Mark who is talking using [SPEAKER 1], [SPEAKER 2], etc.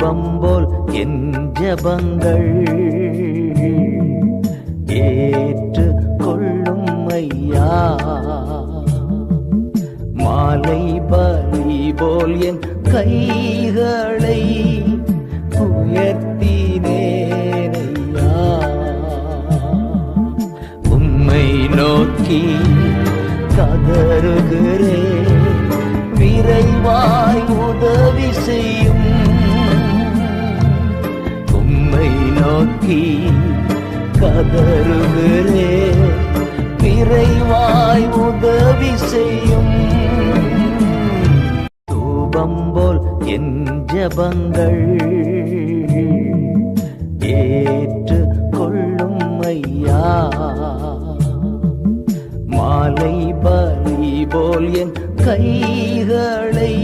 [SPEAKER 1] தூபம் போல் என் ஜபங்கள் ஏற்று கொள்ளும் ஐயா. மாலை பலி போல் என் கைகளை உயர்த்தினேனையா உம்மை நோக்கி கதறுகிறேன். நோக்கி கதறுகிறே. விரைவாய் உதவி செய்யும் தூபம் போல் என் ஜபங்கள் ஏற்று கொள்ளும் ஐயா. மாலை பலி போல் என் கைகளை